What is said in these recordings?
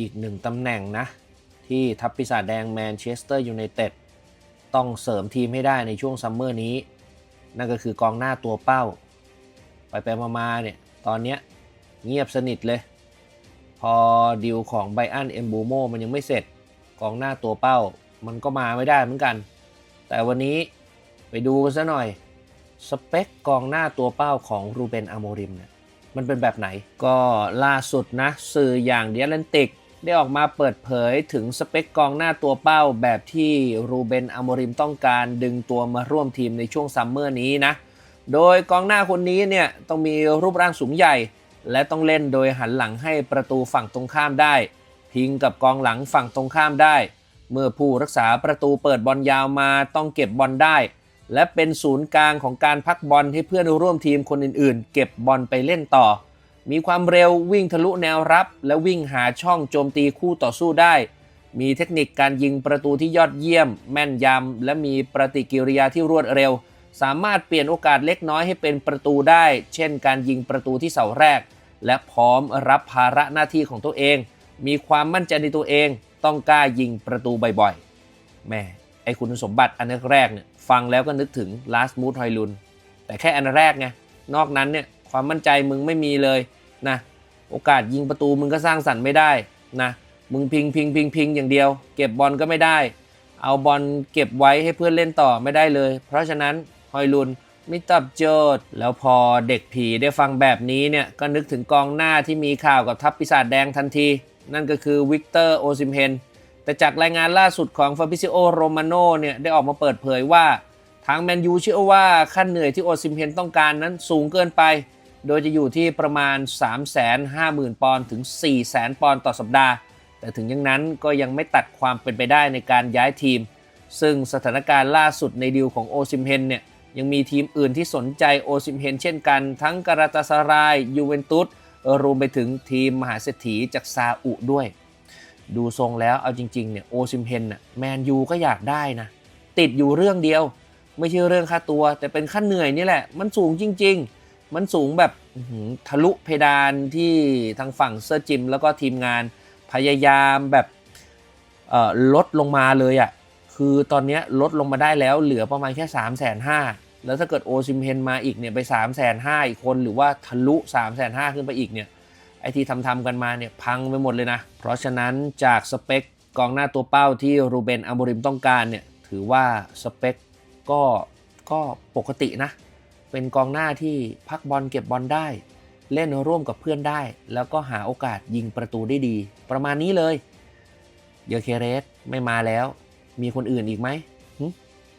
อีกหนึ่งตำแหน่งนะ ที่ทัพปีศาจแดงแมนเชสเตอร์ยูไนเต็ดต้องเสริมทีมให้ได้ในช่วงซัมเมอร์นี้ นั่นก็คือกองหน้าตัวเป้า ไปไปมามาเนี่ย ตอนเนี้ยเงียบสนิทเลย พอดีลของไบอันเอมบูโมมันยังไม่เสร็จ กองหน้าตัวเป้า มันก็มาไม่ได้เหมือนกัน แต่วันนี้ไปดูกันซะหน่อย สเปคกองหน้าตัวเป้าของรูเบนอโมริมเนี่ยมันเป็นแบบไหน ก็ล่าสุดนะ สื่ออย่างเดียเลนติก ได้ออกมาเปิดเผยถึงสเปคกองหน้าตัวเป้าแบบที่รูเบนอโมริมต้องการดึงตัวมาร่วมทีมในช่วงซัมเมอร์นี้นะ โดยกองหน้าคนนี้เนี่ยต้องมีรูปร่างสูงใหญ่ และต้องเล่นโดยหันหลังให้ประตูฝั่งตรงข้ามได้ พิงกับกองหลังฝั่งตรงข้ามได้ เมื่อผู้รักษาประตูเปิดบอลยาวมาต้องเก็บบอลได้ และเป็นศูนย์กลางของการพักบอลให้เพื่อนร่วมทีมคนอื่นๆ เก็บบอลไปเล่นต่อ มีความเร็ววิ่งทะลุแนวรับ และวิ่งหาช่องโจมตีคู่ต่อสู้ได้ มีเทคนิคการยิงประตูที่ยอดเยี่ยม แม่นยำ และมีปฏิกิริยาที่รวดเร็ว สามารถเปลี่ยนโอกาสเล็กน้อยให้เป็นประตูได้ เช่น การยิงประตูที่เสาแรก และพร้อมรับภาระหน้าที่ของตัวเอง มีความมั่นใจในตัวเอง ต้องกล้ายิงประตูบ่อยๆแม่ไอคุณสมบัติอันแรกเนี่ยฟังแล้วก็นึกถึงลาสมูทฮอยลุนแต่แค่อันแรกไงนอกนั้นเนี่ยความมั่นใจมึงไม่มีเลย นะโอกาสยิงประตูมึงก็สร้างสรรค์ไม่ได้นะมึงพิงพิงพิงพิงอย่างเดียว เก็บบอลก็ไม่ได้ เอาบอลเก็บไว้ให้เพื่อนเล่นต่อไม่ได้เลย เพราะฉะนั้นฮอยลุนไม่ตอบโจทย์ แล้วพอเด็กผีได้ฟังแบบนี้เนี่ยก็นึกถึงกองหน้าที่มีข่าวกับทัพปีศาจแดงทันที นั่นก็คือวิกเตอร์โอซิมเฮนแต่จากรายงานล่าสุดของฟาบิซิโอโรมาโนเนี่ยได้ออกมาเปิดเผยว่า ทางแมนยูเชื่อว่าค่าเหนื่อยที่โอซิมเฮนต้องการนั้นสูงเกินไป โดยจะอยู่ที่ประมาณ 350,000 ปอนด์ถึง 400,000 ปอนด์ต่อสัปดาห์ แต่ถึงอย่างนั้นก็ยังไม่ตัดความเป็นไปได้ในการย้ายทีม ซึ่งสถานการณ์ล่าสุดในดีลของโอซิมเฮนเนี่ยยังมีทีมอื่นที่สนใจโอซิมเฮนเช่นกัน ทั้งการาตาซารายยูเวนตุสรวมไปถึงทีมมหาเศรษฐีจากซาอุด้วย ดูทรงแล้วเอาจริงๆเนี่ยโอซิมเฮนน่ะแมนยูก็อยากได้นะ ติดอยู่เรื่องเดียว ไม่ใช่เรื่องค่าตัว แต่เป็นค่าเหนื่อยนี่แหละ มันสูงจริง ๆ มันสูงแบบทะลุเพดานที่ทางฝั่งเซอร์จิม แล้วก็ทีมงานพยายามแบบลดลงมาเลยอะ่ะ คือตอนนี้ลดลงมาได้แล้วเหลือประมาณแค่ 3 5 0 0 0 0แล้วถ้าเกิดโอซิมเฮนมาอีกเนี่ยไป 3 5 0 0 0อีกคนหรือว่าทะลุ 3 5 0 0 0 ขึ้นไปอีกเนี่ยไอที่ทำๆกันมาเนี่ยพังไปหมดเลยนะ เพราะฉะนั้นจากสเปคกองหน้าตัวเป้าที่รูเบนอโมบริมต้องการเนี่ยถือว่าสเปคก็ก็ปกตินะ เป็นกองหน้าที่พักบอลเก็บบอลได้ เล่นร่วมกับเพื่อนได้ แล้วก็หาโอกาสยิงประตูได้ดี ประมาณนี้เลยเยอเคเรสไม่มาแล้ว มีคนอื่นอีกไหม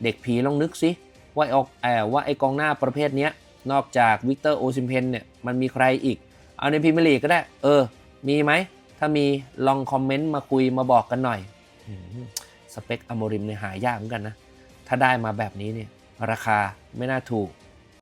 เด็กผีลองนึกสิว่าไออกแอบว่าไอกองหน้าประเภทเนี้ยนอกจากวิกเตอร์โอซิมเพนเนี่ยมันมีใครอีก เอาในพรีเมียร์ลีกก็ได้ เออ มีไหม ถ้ามีลองคอมเมนต์มาคุยมาบอกกันหน่อยสเปคอโมริมเนี่ยหายากเหมือนกันนะ ถ้าได้มาแบบนี้เนี่ยราคาไม่น่าถูก